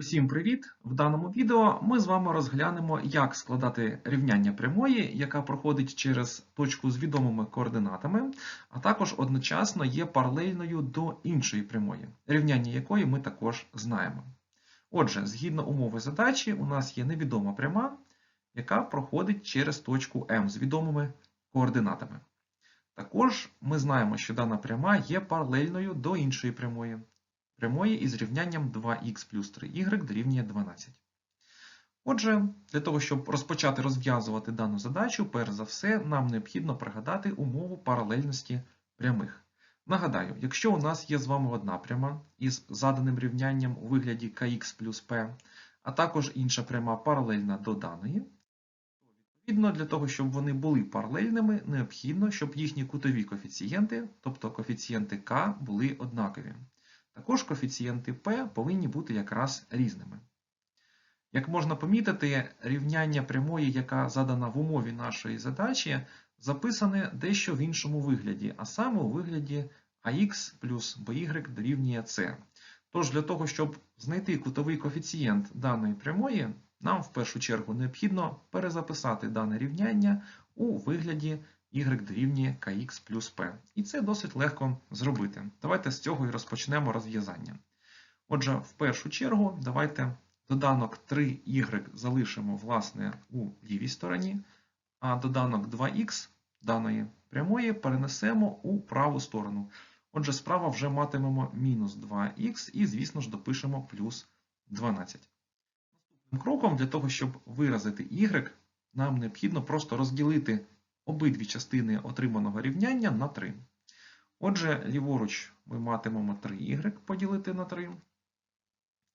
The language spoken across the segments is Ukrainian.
Усім привіт! В даному відео ми з вами розглянемо, як складати рівняння прямої, яка проходить через точку з відомими координатами, а також одночасно є паралельною до іншої прямої, рівняння якої ми також знаємо. Отже, згідно умови задачі, у нас є невідома пряма, яка проходить через точку М з відомими координатами. Також ми знаємо, що дана пряма є паралельною до іншої прямої прямої із рівнянням 2х плюс 3y дорівнює 12. Отже, для того, щоб розпочати розв'язувати дану задачу, перш за все, нам необхідно пригадати умову паралельності прямих. Нагадаю, якщо у нас є з вами одна пряма із заданим рівнянням у вигляді kx плюс p, а також інша пряма паралельна до даної, Відповідно, для того, щоб вони були паралельними, необхідно, щоб їхні кутові коефіцієнти, тобто коефіцієнти k, були однакові. Також коефіцієнти p повинні бути якраз різними. Як можна помітити, рівняння прямої, яка задана в умові нашої задачі, записане дещо в іншому вигляді, а саме у вигляді ax плюс by дорівнює c. Тож для того, щоб знайти кутовий коефіцієнт даної прямої, нам в першу чергу необхідно перезаписати дане рівняння у вигляді y дорівнює kx плюс p. І це досить легко зробити. Давайте з цього і розпочнемо розв'язання. Отже, в першу чергу, давайте доданок 3y залишимо власне у лівій стороні, а доданок 2х даної прямої перенесемо у праву сторону. Отже, справа вже матимемо мінус 2х і, звісно ж, допишемо плюс 12. Наступним кроком, для того, щоб виразити y, нам необхідно просто розділити обидві частини отриманого рівняння на 3. Отже, ліворуч ми матимемо 3y поділити на 3,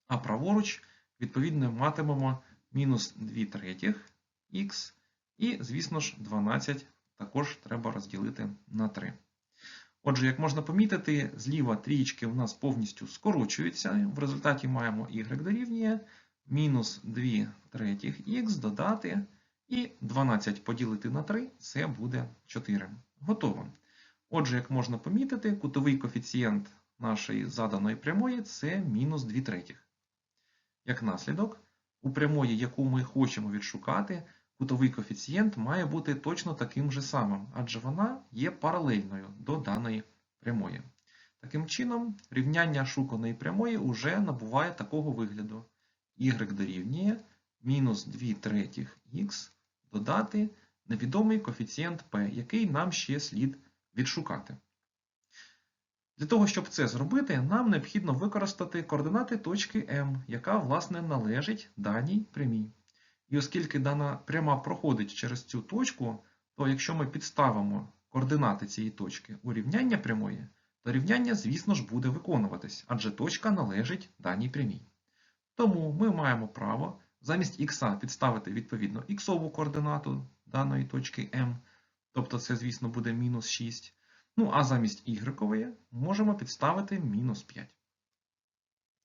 а праворуч, відповідно, матимемо мінус 2 третіх х, і, звісно ж, 12 також треба розділити на 3. Отже, як можна помітити, зліва трієчки у нас повністю скорочуються. В результаті маємо y дорівнює мінус 2 третіх х додати і 12 поділити на 3 це буде 4. Готово. Отже, як можна помітити, кутовий коефіцієнт нашої заданої прямої це мінус 2 третіх. Як наслідок, у прямої, яку ми хочемо відшукати, кутовий коефіцієнт має бути точно таким же самим, адже вона є паралельною до даної прямої. Таким чином, рівняння шуканої прямої вже набуває такого вигляду. y дорівнює мінус 2 третіх х додати невідомий коефіцієнт p, який нам ще слід відшукати. Для того, щоб це зробити, нам необхідно використати координати точки M, яка, власне, належить даній прямій. І оскільки дана пряма проходить через цю точку, то якщо ми підставимо координати цієї точки у рівняння прямої, то рівняння, звісно ж, буде виконуватись, адже точка належить даній прямій. Тому ми маємо право замість х підставити відповідно іксову координату даної точки М, тобто це, звісно, буде мінус 6. Ну, а замість y можемо підставити мінус 5.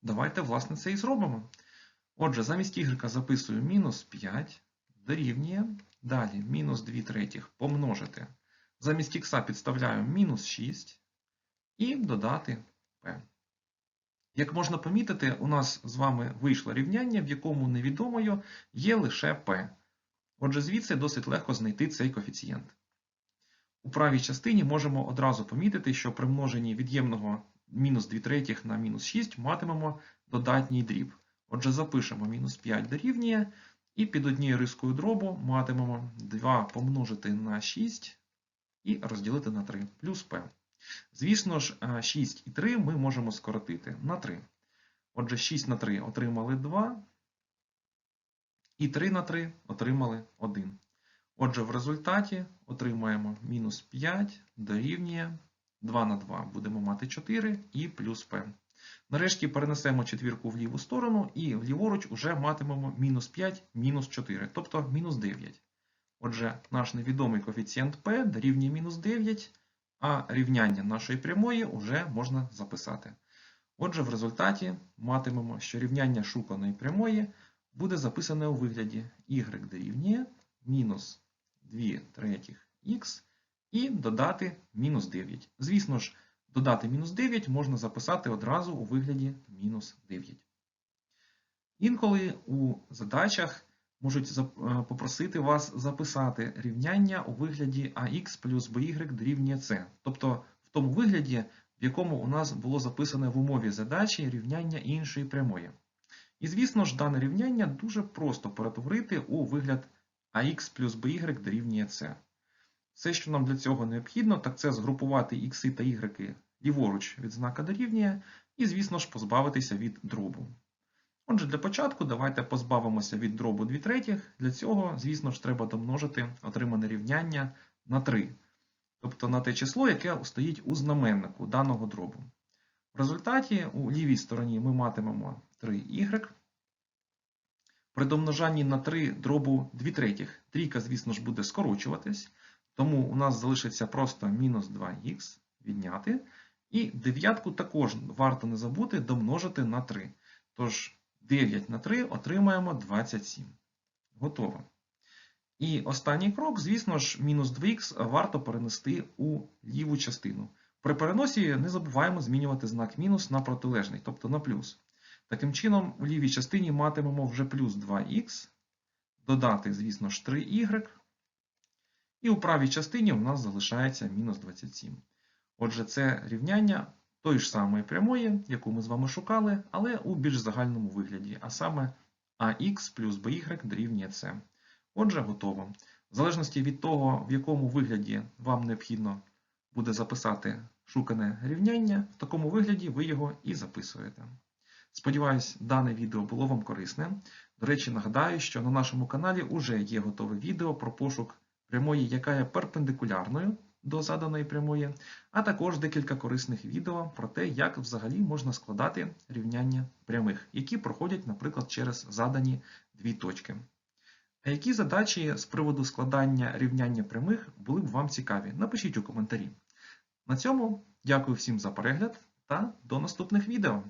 Давайте, власне, це і зробимо. Отже, замість y записую мінус 5 дорівнює. Далі мінус 2 третіх помножити. Замість х підставляю мінус 6 і додати p. Як можна помітити, у нас з вами вийшло рівняння, в якому невідомою є лише p. Отже, звідси досить легко знайти цей коефіцієнт. У правій частині можемо одразу помітити, що при множенні від'ємного мінус 2 третіх на мінус 6 матимемо додатній дріб. Отже, запишемо мінус 5 дорівнює, і під однією рискою дробу матимемо 2 помножити на 6 і розділити на 3 плюс p. Звісно ж, 6 і 3 ми можемо скоротити на 3. Отже, 6 на 3 отримали 2, і 3 на 3 отримали 1. Отже, в результаті отримаємо мінус 5 дорівнює 2 на 2 будемо мати 4 і плюс p. Нарешті перенесемо четвірку в ліву сторону, і ліворуч вже матимемо мінус 5, мінус 4, тобто мінус 9. Отже, наш невідомий коефіцієнт p дорівнює мінус 9 а рівняння нашої прямої вже можна записати. Отже, в результаті матимемо, що рівняння шуканої прямої буде записане у вигляді y дорівнює мінус 2 третіх х і додати мінус 9. Звісно ж, додати мінус 9 можна записати одразу у вигляді мінус 9. Інколи у задачах можуть е, попросити вас записати рівняння у вигляді ax плюс by дорівнює c, тобто в тому вигляді, в якому у нас було записане в умові задачі рівняння іншої прямої. І, звісно ж, дане рівняння дуже просто перетворити у вигляд ax плюс by дорівнює c. Все, що нам для цього необхідно, так це згрупувати ікси та ігреки ліворуч від знака дорівнює, і, звісно ж, позбавитися від дробу. Отже, для початку давайте позбавимося від дробу 2 третіх. Для цього, звісно ж, треба домножити отримане рівняння на 3, тобто на те число, яке стоїть у знаменнику даного дробу. В результаті у лівій стороні ми матимемо 3y. При домножанні на 3 дробу 2 третіх трійка, звісно ж, буде скорочуватись, тому у нас залишиться просто мінус 2х відняти. І дев'ятку також варто не забути домножити на 3. Тож 9 на 3 отримаємо 27. Готово. І останній крок, звісно ж, мінус 2х варто перенести у ліву частину. При переносі не забуваємо змінювати знак мінус на протилежний, тобто на плюс. Таким чином, у лівій частині матимемо вже плюс 2х, додати, звісно ж, 3y. І у правій частині у нас залишається мінус 27. Отже, це рівняння тої ж самої прямої, яку ми з вами шукали, але у більш загальному вигляді, а саме ax плюс by дорівнює c. Отже, готово. В залежності від того, в якому вигляді вам необхідно буде записати шукане рівняння, в такому вигляді ви його і записуєте. Сподіваюсь, дане відео було вам корисне. До речі, нагадаю, що на нашому каналі вже є готове відео про пошук прямої, яка є перпендикулярною до заданої прямої, а також декілька корисних відео про те, як взагалі можна складати рівняння прямих, які проходять, наприклад, через задані дві точки. А які задачі з приводу складання рівняння прямих були б вам цікаві? Напишіть у коментарі. На цьому дякую всім за перегляд та до наступних відео.